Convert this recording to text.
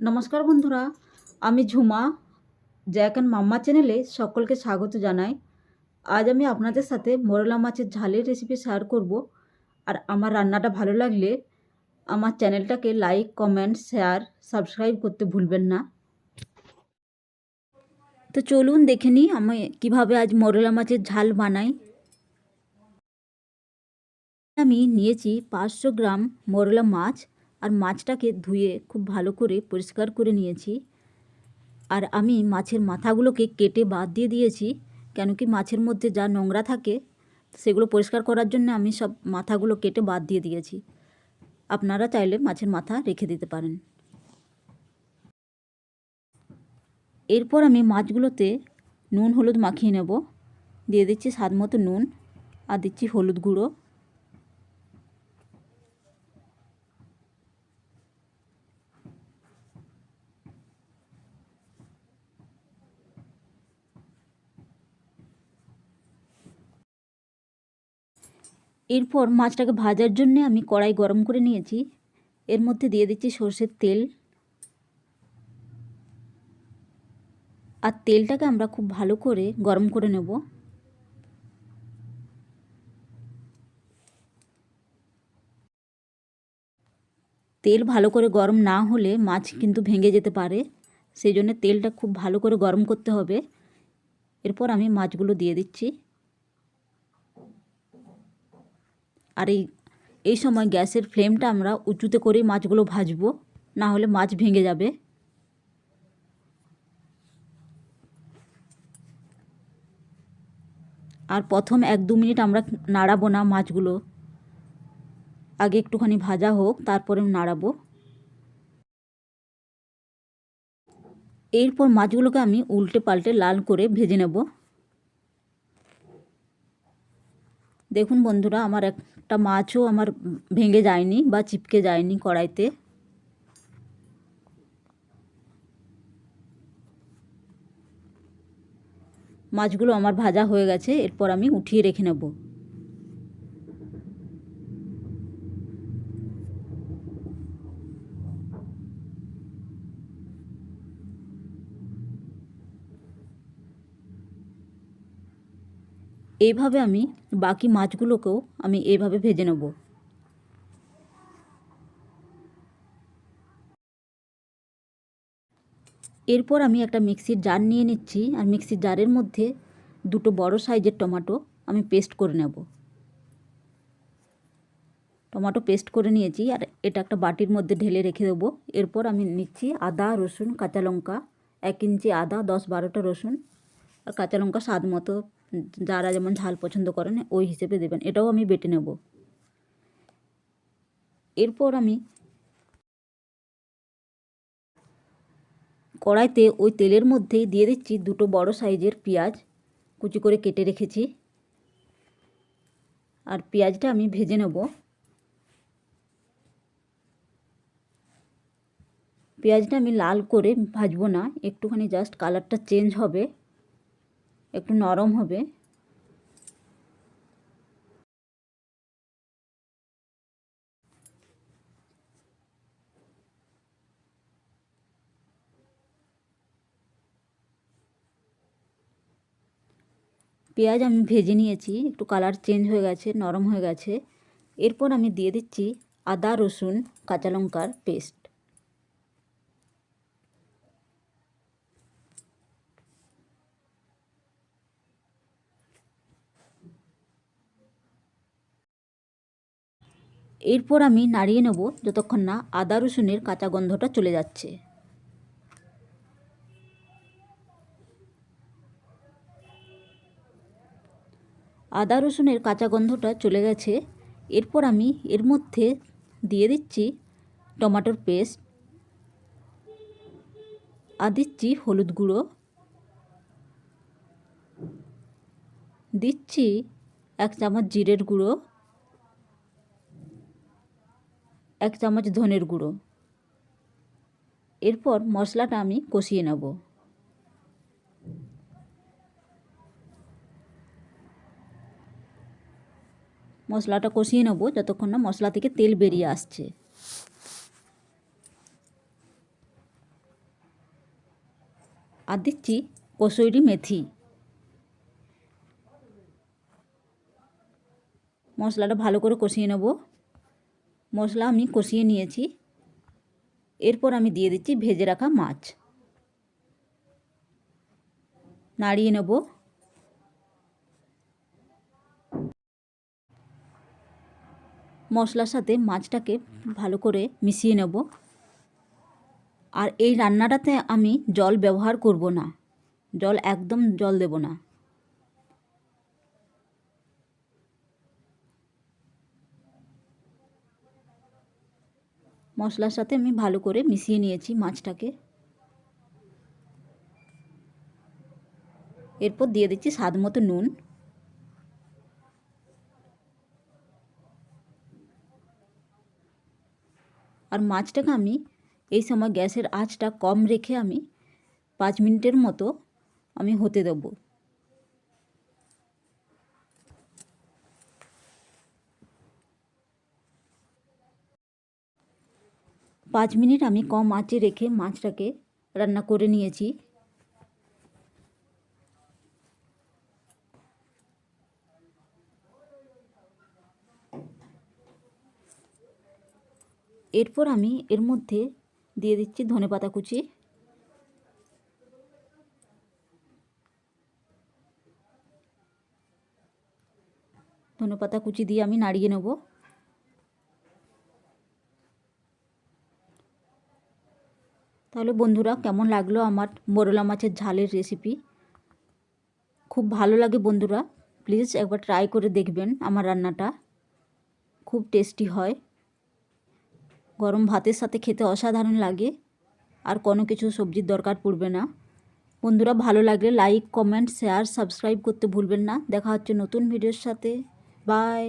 নমস্কার বন্ধুরা, আমি ঝুমা জ্যাক অ্যান্ড মাম্মা চ্যানেলে সকলকে স্বাগত জানাই। আজ আমি আপনাদের সাথে মোরলা মাছের ঝালের রেসিপি শেয়ার করব। আর আমার রান্নাটা ভালো লাগলে আমার চ্যানেলটাকে লাইক কমেন্ট শেয়ার সাবস্ক্রাইব করতে ভুলবেন না। তো চলুন দেখে নিই আমি কীভাবে আজ মোরলা মাছের ঝাল বানাই। আমি নিয়েছি পাঁচশো গ্রাম মোরলা মাছ আর মাছটাকে ধুয়ে খুব ভালো করে পরিষ্কার করে নিয়েছি। আর আমি মাছের মাথাগুলোকে কেটে বাদ দিয়ে দিয়েছি কেন কি মাছের মধ্যে যা নোংরা থাকে সেগুলো পরিষ্কার করার জন্য আমি সব মাথাগুলো কেটে বাদ দিয়ে দিয়েছি। আপনারা চাইলে মাছের মাথা রেখে দিতে পারেন। এরপর আমি মাছগুলোতে নুন, হলুদ মাখিয়ে নেব। দিয়ে দিচ্ছি স্বাদ মতো নুন আর দিচ্ছি হলুদ গুঁড়ো। এরপর মাছটাকে ভাজার জন্য আমি কড়াই গরম করে নিয়েছি। এর মধ্যে দিয়ে দিচ্ছি সর্ষের তেল। আর তেলটাকে আমরা খুব ভালো করে গরম করে নেব। তেল ভালো করে গরম না হলে মাছ কিন্তু ভেঙে যেতে পারে। সেই জন্য তেলটা খুব ভালো করে গরম করতে হবে। এরপর আমি মাছগুলো দিয়ে দিচ্ছি। আর এই এই সময় গ্যাসের ফ্লেমটা আমরা উঁচুতে করেই মাছগুলো ভাজবো, না হলে মাছ ভেঙে যাবে। আর প্রথম এক দু মিনিট আমরা নাড়াবো না মাছগুলো। আগে একটুখানি ভাজা হোক, তারপরে নাড়াবো। এরপর মাছগুলোকে আমি উল্টে পাল্টে লাল করে ভেজে নেব। দেখুন বন্ধুরা, আমার একটা মাছও আমার ভেঙে যায়নি বা চিপকে যায়নি কড়াইতে। মাছগুলো আমার ভাজা হয়ে গেছে, এরপর আমি উঠিয়ে রেখে নেব। এইভাবে আমি বাকি মাছগুলোকেও আমি এইভাবে ভেজে নেব। এরপর আমি একটা মিক্সির জার নিয়ে নিচ্ছি আর মিক্সির জারের মধ্যে দুটো বড় সাইজের টমেটো আমি পেস্ট করে নেব। টমেটো পেস্ট করে নিয়েছি আর এটা একটা বাটির মধ্যে ঢেলে রেখে দেবো। এরপর আমি নিচ্ছি আদা, রসুন, কাঁচা লঙ্কা, এক ইঞ্চি আদা, দশ বারোটা রসুন আর কাঁচা লঙ্কা স্বাদ মতো যারা যেমন ঝাল পছন্দ করেন, ওই হিসেবে দেবেন। এটাও আমি বেটে নেব। এরপর আমি কড়াইতে ওই তেলের মধ্যেই দিয়ে দিচ্ছি দুটো বড় সাইজের পেঁয়াজ। কুচি করে কেটে রেখেছি। আর পেঁয়াজটা আমি ভেজে নেব। পেঁয়াজটা আমি লাল করে ভাজবো না। একটুখানি জাস্ট কালারটা চেঞ্জ হবে। একটু নরম হবে। পেঁয়াজ আমি ভেজে নিয়েছি, একটু কালার চেঞ্জ হয়ে গেছে, নরম হয়ে গেছে। এরপর আমি দিয়ে দিচ্ছি আদা, রসুন, কাঁচা লঙ্কার পেস্ট এরপর আমি নাড়িয়ে নেব যতক্ষণ না আদা রসুনের কাঁচা গন্ধটা চলে যাচ্ছে। আদা রসুনের কাঁচা গন্ধটা চলে গেছে। এরপর আমি এর মধ্যে দিয়ে দিচ্ছি টমাটোর পেস্ট, আর দিচ্ছি হলুদ গুঁড়ো, দিচ্ছি এক চামচ জিরের গুঁড়ো এক চামচ ধনের গুঁড়ো। এরপর মশলাটা আমি কষিয়ে নেব। মশলাটা কষিয়ে নেব যতক্ষণ না মশলা থেকে তেল বেরিয়ে আসছে। আর দিচ্ছি কসুরি মেথি। মশলাটা ভালো করে কষিয়ে নেব। মশলা আমি কষিয়ে নিয়েছি। এরপর আমি দিয়ে দিচ্ছি ভেজে রাখা মাছ। নাড়িয়ে নেব। মশলার সাথে মাছটাকে ভালো করে মিশিয়ে নেব। আর এই রান্নাটাতে আমি জল ব্যবহার করব না। জল একদম জল দেব না। মশলার সাথে আমি ভালো করে মিশিয়ে নিয়েছি মাছটাকে। এরপর দিয়ে দিচ্ছি স্বাদ মতো নুন। আর মাছটাকে আমি এই সময় গ্যাসের আঁচটা কম রেখে আমি পাঁচ মিনিটের মতো আমি হতে দেবো। পাঁচ মিনিট আমি কম আঁচে রেখে মাছটাকে রান্না করে নিয়েছি। এরপর আমি এর মধ্যে দিয়ে দিচ্ছি ধনেপাতা কুচি। ধনেপাতা কুচি দিয়ে আমি নাড়িয়ে নেব। তাহলে বন্ধুরা, কেমন লাগল আমার মোরলা মাছের ঝালের রেসিপি খুব ভালো লাগে বন্ধুরা। প্লিজ একবার ট্রাই করে দেখবেন আমার রান্নাটা। খুব টেস্টি হয়। গরম ভাতের সাথে খেতে অসাধারণ লাগে। আর কোনো কিছু সবজির দরকার পড়বে না। বন্ধুরা, ভালো লাগলে লাইক কমেন্ট শেয়ার সাবস্ক্রাইব করতে ভুলবেন না। দেখা হচ্ছে নতুন ভিডিওর সাথে। বাই